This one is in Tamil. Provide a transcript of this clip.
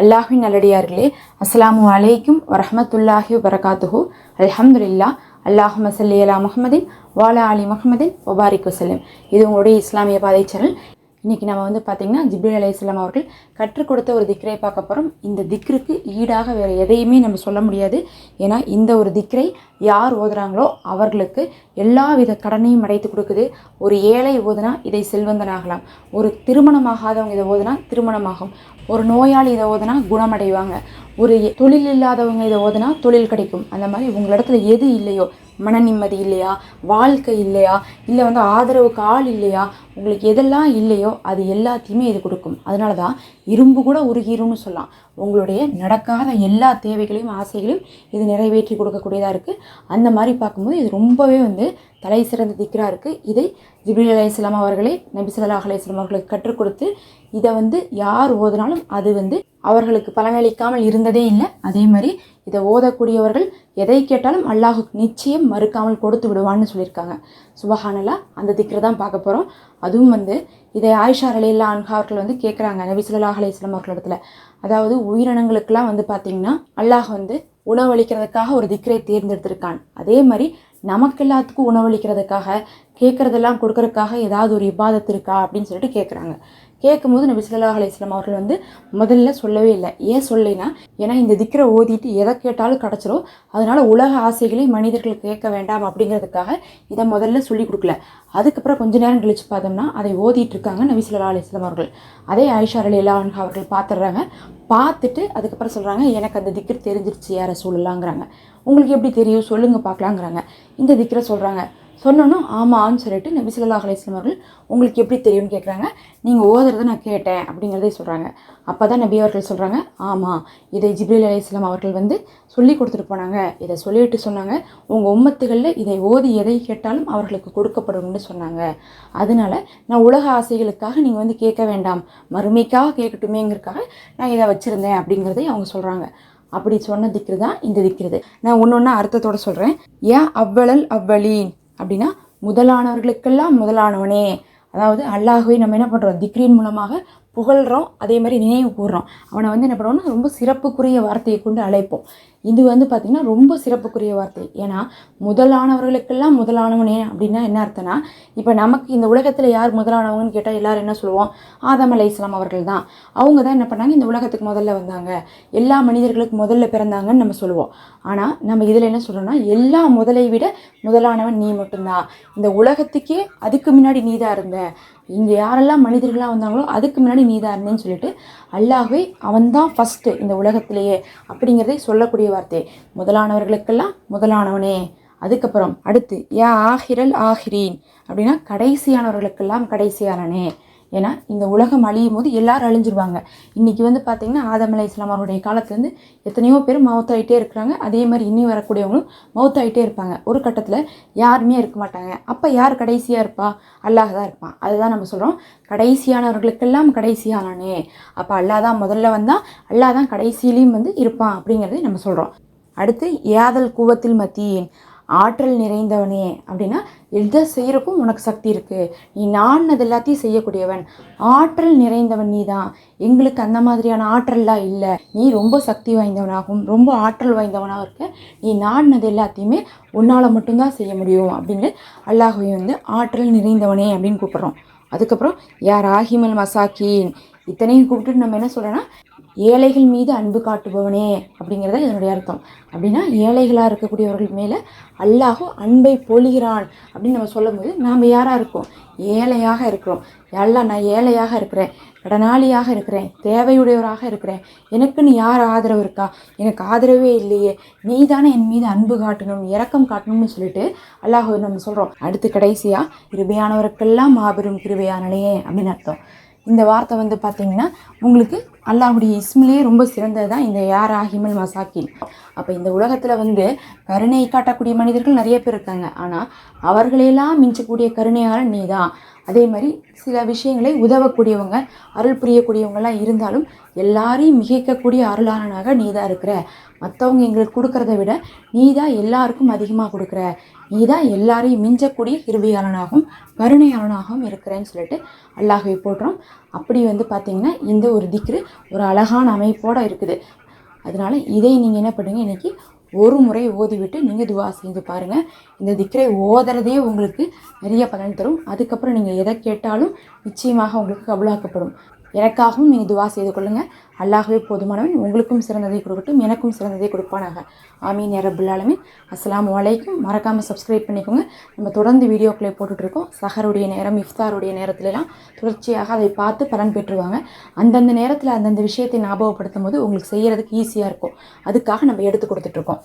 அல்லாஹின் நல்லடியார்களே அஸ்ஸலாமு அலைக்கும் வரஹமத்துல்லாஹி வரகாத்துஹு அல்ஹம்துலில்லா அல்லாஹ் மசல்லி அலா முஹம்மதின் வாலா அலி முஹம்மதின் ஒபாரிக் வசல்லம். இது உங்களுடைய இஸ்லாமிய பாதை சேனல். இன்றைக்கி நம்ம வந்து பார்த்திங்கன்னா ஜிப்ரீல் அலைஹிஸ்ஸலாம் அவர்கள் கற்றுக் கொடுத்த ஒரு திக்ரை பார்க்க போகிறோம் இந்த திக்ருக்கு ஈடாக வேறு எதையுமே நம்ம சொல்ல முடியாது. ஏன்னா இந்த ஒரு திக்ரை யார் ஓதுறாங்களோ அவர்களுக்கு எல்லா வித கடனையும் அடைத்து கொடுக்குது. ஒரு ஏழை ஓதுனா இதை செல்வந்தனாகலாம். ஒரு திருமணமாகாதவங்க இதை ஓதுனா திருமணமாகும். ஒரு நோயாளி இதை ஓதுனா குணமடைவாங்க. ஒரு தொழில் இல்லாதவங்க இதை ஓதுனா தொழில் கிடைக்கும். அந்த மாதிரி உங்களிடத்துல எது இல்லையோ மன நிம்மதி இல்லையா வாழ்க்கை இல்லையா? இல்லை வந்து ஆதரவுக்கு ஆள் இல்லையா? உங்களுக்கு எதெல்லாம் இல்லையோ அது எல்லாத்தையுமே இது கொடுக்கும். அதனால தான் இரும்பு கூட உருகிரும்னு சொல்லலாம். உங்களுடைய நடக்காத எல்லா தேவைகளையும் ஆசைகளையும் இது நிறைவேற்றி கொடுக்கக்கூடியதாக இருக்குது அந்த மாதிரி பார்க்கும்போது இது ரொம்பவே வந்து தலை சிறந்த திக்கராக இருக்குது இதை ஜிப்ரீல் அலைஹிஸ்ஸலாம் அவர்களே நபி ஸல்லல்லாஹு அவர்களுக்கு கற்றுக் கொடுத்து இதை வந்து யார் ஓதினாலும் அது வந்து அவர்களுக்கு பலனளிக்காமல் இருந்ததே இல்லை. அதே மாதிரி இதை ஓதக்கூடியவர்கள் எதை கேட்டாலும் அல்லாஹு நிச்சயம் மறுக்காமல் கொடுத்து விடுவான்னு சொல்லியிருக்காங்க. சுபஹானலா அந்த திக்ரை தான் பார்க்க போகிறோம் அதுவும் வந்து இதை ஆயிஷா அலையில்லா அன்ஹா அவர்கள் வந்து கேட்குறாங்க நபி ஸல்லல்லாஹு அலைஹி வஸல்லம் அதாவது உயிரினங்களுக்கெல்லாம் வந்து பார்த்திங்கன்னா அல்லாஹ் வந்து உணவளிக்கிறதுக்காக ஒரு திக்ரை தேர்ந்தெடுத்திருக்கான். அதே மாதிரி நமக்கு எல்லாத்துக்கும் உணவளிக்கிறதுக்காக கேட்குறதெல்லாம் கொடுக்கறதுக்காக ஏதாவது ஒரு இபாதத் இருக்கா அப்படின்னு சொல்லிட்டு கேட்குறாங்க கேட்கும்போது நபி சொல்லா அலைஹி அவர்கள் வந்து முதல்ல சொல்லவே இல்லை. ஏன் சொல்லலைன்னா ஏன்னா இந்த திக்கரை ஓதிட்டு எதை கேட்டாலும் கிடச்சிரும். அதனால உலக ஆசைகளை மனிதர்கள் கேட்க வேண்டாம் அப்படிங்கிறதுக்காக இதை முதல்ல சொல்லி கொடுக்கல. அதுக்கப்புறம் கொஞ்ச நேரம் கழிச்சு பார்த்தோம்னா அதை ஓதிட்டு இருக்காங்க நபி சொல்லா அலைஹி அவர்கள். அதே ஆயிஷா அலிலா அவர்கள் பார்த்துடுறாங்க. பார்த்துட்டு அதுக்கப்புறம் சொல்கிறாங்க எனக்கு அந்த திக்கர் தெரிஞ்சிருச்சு யாரை சொல்லலாங்கிறாங்க உங்களுக்கு எப்படி தெரியும்? சொல்லுங்கள் பார்க்கலாங்கிறாங்க. இந்த திக்கரை சொல்கிறாங்க சொன்னோன்னா ஆமான்னு சொல்லிட்டு நபி ஸல்லல்லாஹு அலைஹி அவர்கள் உங்களுக்கு எப்படி தெரியும்னு கேட்குறாங்க நீங்கள் ஓதுறதை நான் கேட்டேன் அப்படிங்கிறதே சொல்கிறாங்க அப்போ தான் நபி அவர்கள் சொல்கிறாங்க ஆமாம் இதை ஜிப்ரீல் அலைஹிஸ்ஸலாம் அவர்கள் வந்து சொல்லி கொடுத்துட்டு போனாங்க. இதை சொல்லிட்டு சொன்னாங்க. உங்கள் உம்மத்துகளில் இதை ஓதி எதை கேட்டாலும் அவர்களுக்கு கொடுக்கப்படும்னு சொன்னாங்க. அதனால நான் உலக ஆசைகளுக்காக நீங்கள் வந்து கேட்க வேண்டாம். மறுமைக்காக கேட்கட்டுமேங்கிறதுக்காக நான் இதை வச்சுருந்தேன் அப்படிங்கிறதே அவங்க சொல்கிறாங்க அப்படி சொன்ன திக்ரு தான் இந்த திக்கிறது நான் ஒன்று ஒன்றா அர்த்தத்தோடு சொல்கிறேன் ஏன் அவ்வளல் அவ்வளீன்? அப்படின்னா முதலானவர்களுக்கெல்லாம் முதலானவனே. அதாவது அல்லாஹுவை நம்ம என்ன பண்ணுறோம் திக்ரின் மூலமாக புகழ்கிறோம் அதே மாதிரி நினைவு கூறுறோம் அவனை வந்து என்ன பண்ணுவோம்னா ரொம்ப சிறப்புக்குரிய வார்த்தையை கொண்டு அழைப்போம். இது வந்து பார்த்திங்கன்னா ரொம்ப சிறப்புக்குரிய வார்த்தை. ஏன்னா முதலானவர்களுக்கெல்லாம் முதலானவனே அப்படின்னா என்ன அர்த்தம்னா இப்போ நமக்கு இந்த உலகத்தில் யார் முதலானவங்கன்னு கேட்டால் எல்லோரும் என்ன சொல்லுவோம்? ஆதம் அலை இஸ்லாம் அவர்கள் தான். அவங்க தான் என்ன பண்ணாங்க? இந்த உலகத்துக்கு முதல்ல வந்தாங்க. எல்லா மனிதர்களுக்கு முதல்ல பிறந்தாங்கன்னு நம்ம சொல்லுவோம். ஆனால் நம்ம இதில் என்ன சொல்கிறோம்னா எல்லா முதலை விட முதலானவன் நீ மட்டும்தான். இந்த உலகத்துக்கே அதுக்கு முன்னாடி நீ தான் இருந்த. இங்கே யாரெல்லாம் மனிதர்களாக வந்தாங்களோ அதுக்கு முன்னாடி நீ தான் இருந்தேன்னு சொல்லிட்டு அல்லாஹ்வே அவன்தான் ஃபஸ்ட்டு இந்த உலகத்திலேயே அப்படிங்கிறதை சொல்லக்கூடிய வார்த்தை. முதலானவர்களுக்கெல்லாம் முதலானவனே. அதுக்கப்புறம் அடுத்து யா ஆஹிரல் ஆஹிரீன். அப்படின்னா கடைசியானவர்களுக்கெல்லாம் கடைசியானனே ஏன்னா இந்த உலகம் அழியும் போது எல்லாரும் அழிஞ்சிருவாங்க. இன்றைக்கி வந்து பார்த்திங்கன்னா ஆதமலை இஸ்லாம் அவருடைய காலத்துலேருந்து எத்தனையோ பேர் மவுத்தாயிட்டே இருக்கிறாங்க. அதே மாதிரி இன்னி வரக்கூடியவங்களும் மவுத்தாயிட்டே இருப்பாங்க. ஒரு கட்டத்தில் யாருமே இருக்க மாட்டாங்க. அப்போ யார் கடைசியாக இருப்பா? அல்லாஹ் தான் இருப்பான். அதுதான் நம்ம சொல்கிறோம் கடைசியானவர்களுக்கெல்லாம் கடைசியானானே அப்போ அல்லாஹ் தான் முதல்ல வந்தால் அல்லாஹ் தான் கடைசியிலையும் வந்து இருப்பான் அப்படிங்கிறதை நம்ம சொல்கிறோம் அடுத்து ஏதல் கூவத்தில் மத்தியேன் ஆற்றல் நிறைந்தவனே அப்படின்னா எதை செய்கிறக்கும் உனக்கு சக்தி இருக்குது நீ நாடினது எல்லாத்தையும் செய்யக்கூடியவன். ஆற்றல் நிறைந்தவன் நீ தான் எங்களுக்கு அந்த மாதிரியான ஆற்றல்லாம் இல்லை. நீ ரொம்ப சக்தி வாய்ந்தவனாகவும் ரொம்ப ஆற்றல் வாய்ந்தவனாகவும் இருக்க. நீ நாடினது எல்லாத்தையுமே உன்னால் மட்டும்தான் செய்ய முடியும் அப்படின்னு அல்லாஹுவை வந்து ஆற்றல் நிறைந்தவனே அப்படின்னு கூப்பிட்றோம். அதுக்கப்புறம் யார் ஆஹிமல் மசாக்கீன். இத்தனையும் கூப்பிட்டு நம்ம என்ன சொல்கிறோன்னா ஏழைகள் மீது அன்பு காட்டுபவனே அப்படிங்கிறத இதனுடைய அர்த்தம். அப்படின்னா ஏழைகளாக இருக்கக்கூடியவர்கள் மேலே அல்லாஹோ அன்பை பொழிகிறான் அப்படின்னு நம்ம சொல்லும்போது நாம் யாராக இருக்கோம்? ஏழையாக இருக்கிறோம். எல்லாம் நான் ஏழையாக இருக்கிறேன். கடனாளியாக இருக்கிறேன். தேவையுடையவராக இருக்கிறேன். எனக்குன்னு யார் ஆதரவு இருக்கா? எனக்கு ஆதரவே இல்லையே. நீ தானே என் மீது அன்பு காட்டணும் இரக்கம் காட்டணும்னு சொல்லிட்டு அல்லாஹ் நம்ம சொல்கிறோம் அடுத்து கடைசியாக கிருபையானவருக்கெல்லாம் மாபெரும் கிருபையானனே அப்படின்னு அர்த்தம். இந்த வார்த்தை வந்து பார்த்தீங்கன்னா உங்களுக்கு அல்லாஹுடைய இஸ்மிலேயே ரொம்ப சிறந்தது தான் இந்த யார் ஆஹிமல் மசாக்கின். அப்போ இந்த உலகத்தில் வந்து கருணை காட்டக்கூடிய மனிதர்கள் நிறைய பேர் இருக்காங்க. ஆனால் அவர்களையெல்லாம் மிஞ்சக்கூடிய கருணையாளன் நீ தான் அதே மாதிரி சில விஷயங்களை உதவக்கூடியவங்க அருள் புரியக்கூடியவங்களாம் இருந்தாலும் எல்லாரையும் மிகைக்கக்கூடிய அருளாளனாக நீ தான் இருக்கிற. மற்றவங்க எங்களுக்கு கொடுக்கறத விட நீ தான் எல்லாருக்கும் அதிகமாக கொடுக்குற. நீ தான் எல்லாரையும் மிஞ்சக்கூடிய கிருபையாளனாகவும் கருணையாளனாகவும் இருக்கிறேன்னு சொல்லிட்டு அல்லாஹை போடுறோம் அப்படி வந்து பார்த்திங்கன்னா இந்த ஒரு திக்ரு ஒரு அழகான அமைப்போடு இருக்குது. அதனால இதை நீங்கள் என்ன பண்ணுங்கள் இன்றைக்கி ஒரு முறை ஓதிவிட்டு நீங்கள் துவா செஞ்சு பாருங்கள் இந்த திக்கரை ஓதுறதே உங்களுக்கு நிறைய பலன் தரும். அதுக்கப்புறம் நீங்கள் எதை கேட்டாலும் நிச்சயமாக உங்களுக்கு கபலாக்கப்படும். எனக்காகவும் நீங்கள் துவா செய்து கொள்ளுங்கள் அல்லாஹவே போதுமானவன் உங்களுக்கும் சிறந்ததை கொடுக்கட்டும் எனக்கும் சிறந்ததை கொடுப்பானாக. ஆமீன் யா ரப்புல் ஆலமீன். அஸ்ஸலாமு மறக்காமல் சப்ஸ்கிரைப் பண்ணிக்கோங்க. நம்ம தொடர்ந்து வீடியோக்களை போட்டுட்ருக்கோம் சஹருடைய நேரம் இஃப்தாருடைய நேரத்துலலாம் தொடர்ச்சியாக அதை பார்த்து பலன் பெற்றுவாங்க. அந்தந்த நேரத்தில் அந்தந்த விஷயத்தை ஞாபகப்படுத்தும் போது உங்களுக்கு செய்கிறதுக்கு ஈஸியாக இருக்கும். அதுக்காக நம்ம எடுத்து கொடுத்துட்ருக்கோம்